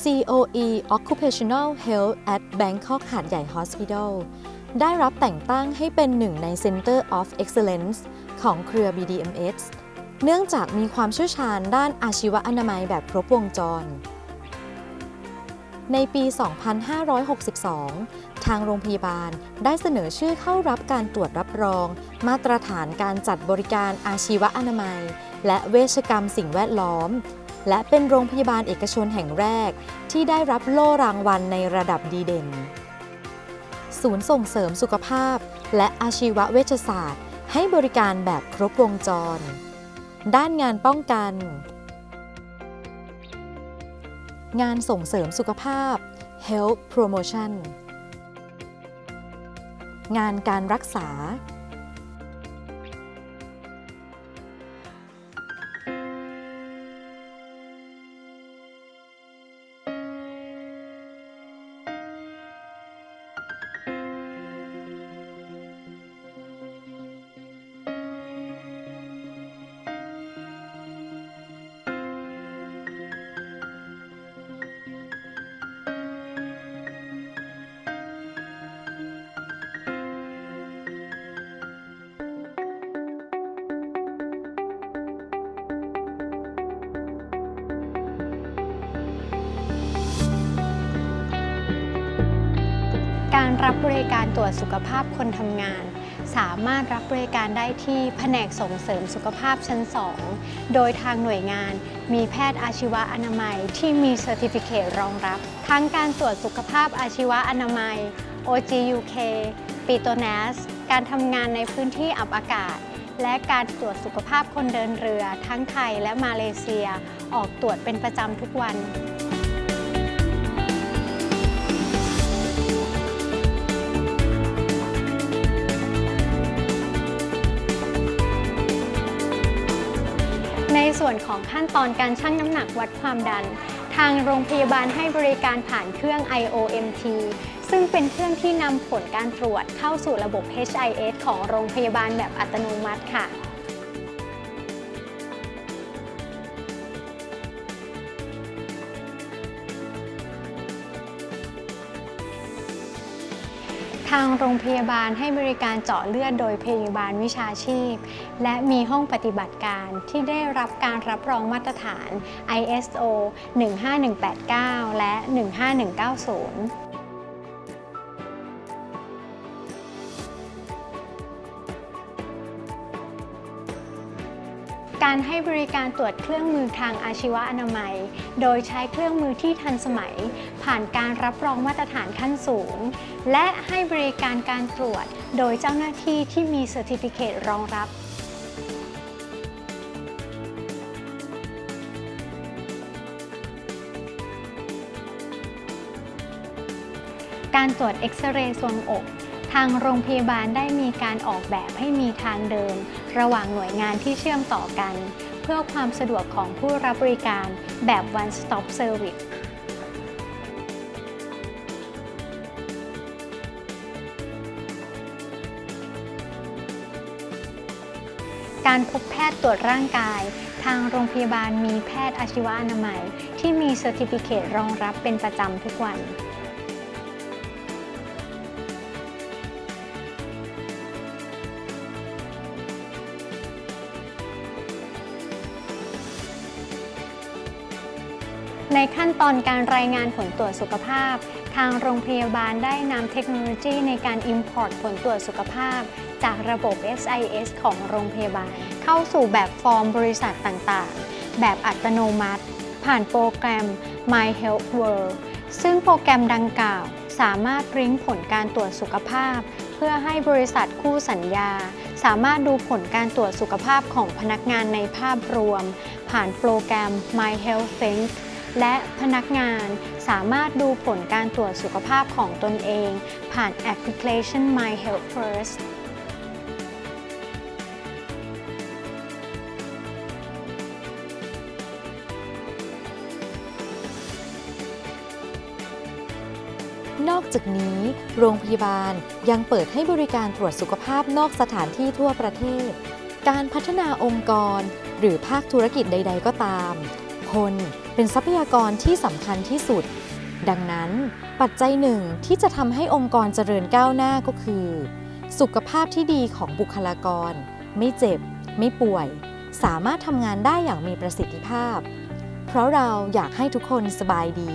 COE Occupational Health at Bangkok หาดใหญ่ Hospital ได้รับแต่งตั้งให้เป็นหนึ่งใน Center of Excellence ของเครือ BDMS เนื่องจากมีความเชี่ยวชาญด้านอาชีวอนามัยแบบครบวงจร ในปี 2562 ทางโรงพยาบาลได้เสนอชื่อเข้ารับการตรวจรับรอง มาตรฐานการจัดบริการอาชีวอนามัย และเวชกรรมสิ่งแวดล้อม และเป็นโรงพยาบาลเอกชนแห่งแรก ที่ได้รับโล่รางวัลในระดับดีเด่น ศูนย์ส่งเสริมสุขภาพ และอาชีวเวชศาสตร์ ให้บริการแบบครบวงจร ด้านงานป้องกัน งานส่งเสริมสุขภาพ Health Promotion งานการรักษา รรับบริการตรวจสุขภาพคนทำงาน สามารถรับบริการได้ที่แผนกส่งเสริมสุขภาพชั้น 2 โดยทางหน่วยงานมีแพทย์อาชีวะอนามัยที่มีเซอร์ติฟิเคตรองรับ ทั้งการตรวจสุขภาพอาชีวะอนามัย OGUK p i t o n a s การทำงานในพื้นที่อับอากาศ และการตรวจสุขภาพคนเดินเรือทั้งไทยและมาเลเซีย ออกตรวจเป็นประจำทุกวัน ส่วนของขั้นตอนการชั่งน้ำหนักวัดความดัน ทางโรงพยาบาลให้บริการผ่านเครื่อง IOMT ซึ่งเป็นเครื่องที่นำผลการตรวจเข้าสู่ระบบ HIS ของโรงพยาบาลแบบอัตโนมัติค่ะ ทางโรงพยาบาลให้บริการเจาะเลือดโดยพยาบาลวิชาชีพ และมีห้องปฏิบัติการที่ได้รับการรับรองมาตรฐาน ISO 15189 และ 15190 การให้บริการตรวจเครื่องมือทางอาชีวอนามัย โดยใช้เครื่องมือที่ทันสมัย ผ่านการรับรองมาตรฐานขั้นสูง และให้บริการการตรวจ โดยเจ้าหน้าที่ที่มีเซอร์ติฟิเคตรองรับการตรวจเอ็กซเรย์ทรวงอก ทางโรงพยาบาลได้มีการออกแบบให้มีทางเดิน ระหว่างหน่วยงานที่เชื่อมต่อกัน เพื่อความสะดวกของผู้รับบริการแบบ one stop service การพบแพทย์ตรวจร่างกาย ทางโรงพยาบาลมีแพทย์อาชีวะอนามัย ที่มีเซอร์ติฟิเคตรองรับเป็นประจำทุกวัน ในขั้นตอนการรายงานผลตรวจสุขภาพ ทางโรงพยาบาลได้นำเทคโนโลยีในการ Import ผลตรวจสุขภาพ จากระบบ SIS ของโรงพยาบาล เข้าสู่แบบฟอร์มบริษัทต่างๆ แบบอัตโนมัติ ผ่านโปรแกรม My Health World ซึ่งโปรแกรมดังกล่าว สามารถริ้งผลการตรวจสุขภาพ เพื่อให้บริษัทคู่สัญญา สามารถดูผลการตรวจสุขภาพของพนักงานในภาพรวม ผ่านโปรแกรม My Health Think และพนักงานสามารถดูผลการตรวจสุขภาพของตนเอง ผ่านแอปพลิเคชัน My Health First นอกจากนี้ โรงพยาบาลยังเปิดให้บริการตรวจสุขภาพนอกสถานที่ทั่วประเทศ การพัฒนาองค์กร หรือภาคธุรกิจใด ๆ ก็ตาม คนเป็นทรัพยากรที่สำคัญที่สุด ดังนั้นปัจจัยหนึ่งที่จะทำให้องค์กรเจริญก้าวหน้าก็คือ สุขภาพที่ดีของบุคลากร ไม่เจ็บ ไม่ป่วย สามารถทำงานได้อย่างมีประสิทธิภาพ เพราะเราอยากให้ทุกคนสบายดี